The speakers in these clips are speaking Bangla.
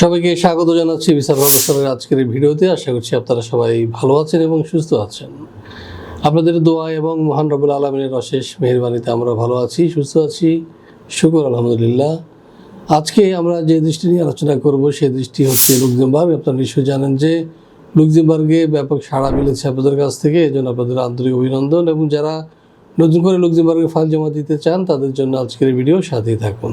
সবাইকে স্বাগত জানাচ্ছি বিচার ব্যবস্থার আজকের এই ভিডিওতে। আশা করছি আপনারা সবাই ভালো আছেন এবং সুস্থ আছেন। আপনাদের দোয়া এবং মহান রবুল আলমিনের অশেষ মেহরবানিতে আমরা ভালো আছি, সুস্থ আছি। শুকর, আলহামদুলিল্লাহ। আজকে আমরা যে দৃষ্টি নিয়ে আলোচনা করব, সে দৃষ্টি হচ্ছে লুকজেমবার্গ আপনারা নিশ্চয়ই জানেন যে লুকজেমবার্গে ব্যাপক সাড়া মিলেছে আপনাদের কাছ থেকে। এই জন্য আপনাদের আন্তরিক অভিনন্দন এবং যারা নতুন করে লুকজেমবার্গে ফাইল জমা দিতে চান, তাদের জন্য আজকের ভিডিও সাথেই থাকুন।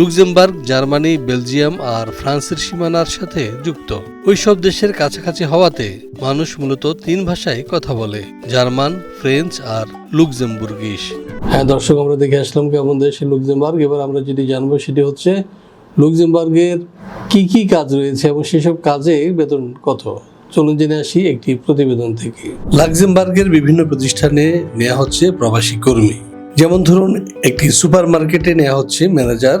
Luxembourg Germany Belgium আর ফ্রান্সের সীমানার সাথে যুক্ত। ওইসব দেশের কাছাকাছি হওয়াতে মানুষ মূলত তিন ভাষায় কথা বলে জার্মান ফ্রেঞ্চ আর লুক্সেমবুর্গিশ। হ্যাঁ দর্শক আমরা দেখে আসলাম কেমন দেশ লুক্সেমবার্গ। এবার আমরা যেটি জানব সেটি হচ্ছে লুক্সেমবার্গের কি কি কাজ রয়েছে এবং সেসব কাজে বেতন কত? চলুন জেনে আসি একটি প্রতিবেদন থেকে। লাক্সেমবার্গের বিভিন্ন প্রতিষ্ঠানে নেওয়া হচ্ছে প্রবাসী কর্মী। যেমন ধরুন একটি সুপার মার্কেটে নেওয়া হচ্ছে ম্যানেজার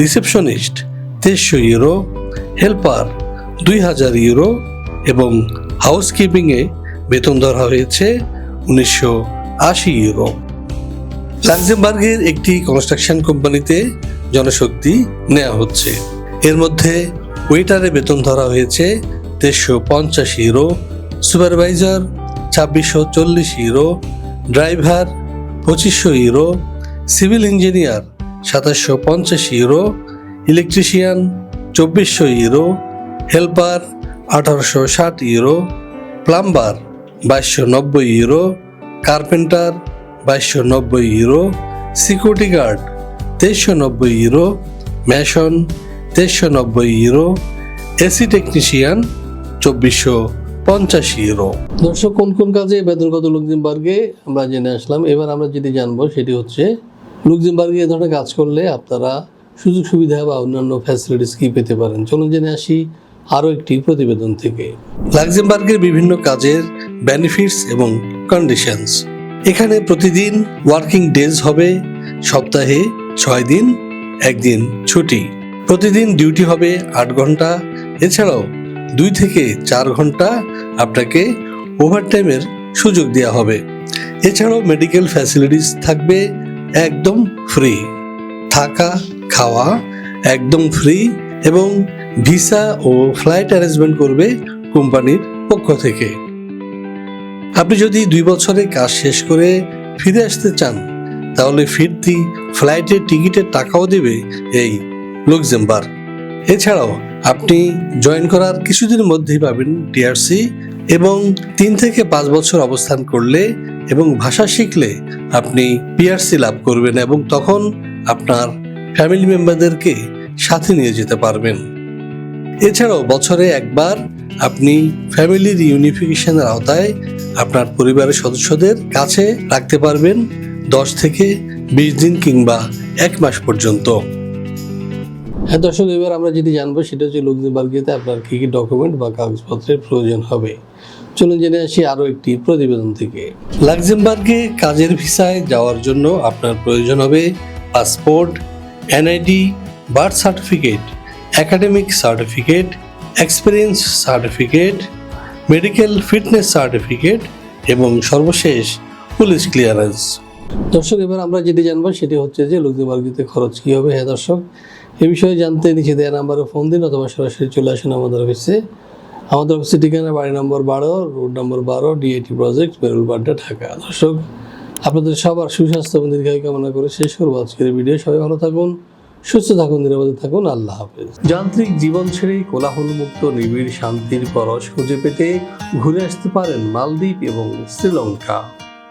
রিসেপশনিস্ট তেইশশো ইউরো, হেল্পার দুই হাজার ইউরো এবং হাউসকিপিংয়ে বেতন ধরা হয়েছে উনিশশো আশি ইউরো। লাক্সেমবার্গের একটি কনস্ট্রাকশন কোম্পানিতে জনশক্তি নেওয়া হচ্ছে। এর মধ্যে ওয়েটারে বেতন ধরা হয়েছে তেইশশো পঞ্চাশ ইউরো, সুপারভাইজার ছাব্বিশশো চল্লিশ ইউরো, ড্রাইভার পঁচিশশো ইউরো, সিভিল ইঞ্জিনিয়ার সাতাশশো পঞ্চাশ ইউরো ইলেকট্রিশিয়ান চব্বিশশো ইউরো হেল্পার আঠারোশো ষাট ইউরো প্লাম্বার বাইশশো নব্বই ইউরো কার্পেন্টার বাইশশো নব্বই ইউরো সিকিউরিটি গার্ড তেইশশো নব্বই ইউরো ম্যাশন তেইশশো নব্বই ইউরো এসি টেকনিশিয়ান চব্বিশশো পঞ্চাশ ইউরো দর্শক, কোন কোন কাজে বেতন কত লুক্সেমবার্গে আমরা জেনে আসলাম। এবার আমরা যেটি জানব, সেটি হচ্ছে লুক্সেমবার্গে এ ধরনের কাজ করলে আপনারা সুযোগ সুবিধা বা অন্যান্য ফ্যাসিলিটিস কি পেতে পারেন? চলুন জেনে আসি আরও একটি প্রতিবেদন থেকে। লাক্সেমবার্গের বিভিন্ন কাজের বেনিফিটস এবং কন্ডিশনস এখানে প্রতিদিন ওয়ার্কিং ডেজ হবে, সপ্তাহে ছয় দিন, একদিন ছুটি। প্রতিদিন ডিউটি হবে আট ঘণ্টা, এছাড়াও দুই থেকে চার ঘণ্টা আপনাকে ওভারটাইমের সুযোগ দেওয়া হবে। এছাড়াও মেডিকেল ফ্যাসিলিটিস থাকবে একদম ফ্রি থাকা, খাওয়া একদম ফ্রি এবং ভিসা ও ফ্লাইট অ্যারেঞ্জমেন্ট করবে কোম্পানির পক্ষ থেকে। আপনি যদি দুই বছরে কাজ শেষ করে ফিরে আসতে চান, তাহলে ফিরতি ফ্লাইটের টিকিটের টাকাও দেবে এই লুক্সেমবার্গ এছাড়াও আপনি জয়েন করার কিছুদিনের মধ্যেই পাবেন টিআরসি এবং তিন থেকে পাঁচ বছর অবস্থান করলে এবং ভাষা শিখলে আপনি পিআরসি লাভ করবেন এবং তখন আপনার ফ্যামিলি মেম্বারদেরকে সাথে নিয়ে যেতে পারবেন। এছাড়াও বছরে একবার আপনি ফ্যামিলির ইউনিফিকেশনের আওতায় আপনার পরিবারের সদস্যদের কাছে রাখতে পারবেন দশ থেকে বিশ দিন কিংবা এক মাস পর্যন্ত। হ্যাঁ দর্শক, এবার আমরা যেটি জানব সেটা হচ্ছে লুক্সেমবার্গেতে আপনার কী কী ডকুমেন্ট বা কাগজপত্রের প্রয়োজন হবে। চলুন জেনে আসি আরও একটি প্রতিবেদন থেকে। লাক্সেমবার্গে কাজের ভিসায় যাওয়ার জন্য আপনার প্রয়োজন হবে passport, NID, birth certificate, academic certificate, experience certificate, medical fitness certificate এবং সর্বশেষ পুলিশ ক্লিয়ারেন্স। দর্শক, এবার আমরা যেটি জানব সেটি হচ্ছে যে লুক্সেমবার্গিতে খরচ কী হবে। হ্যাঁ দর্শক, এ বিষয়ে জানতে নিচে দেওয়া নাম্বারে ফোন দিন অথবা সরাসরি চলে আসেন আমাদের অফিসে। আমাদের অফিসের ঠিকানা বাড়ি নম্বর বারো, রোড নম্বর বারো ডিএটি প্রজেক্ট বেরুল বাড্ডা, ঢাকা। দর্শক, আপনাদের সবার সুস্বাস্থ্য এবং দীর্ঘায়ু কামনা করে শেষ করব আজকের ভিডিও। সবাই ভালো থাকুন, সুস্থ থাকুন, নিরাপদে থাকুন। আল্লাহ হাফেজ। যান্ত্রিক জীবন ছেড়ে কোলাহলমুক্ত, নিবিড় শান্তির পরশ খুঁজে পেতে ঘুরে আসতে পারেন মালদ্বীপ এবং শ্রীলঙ্কা।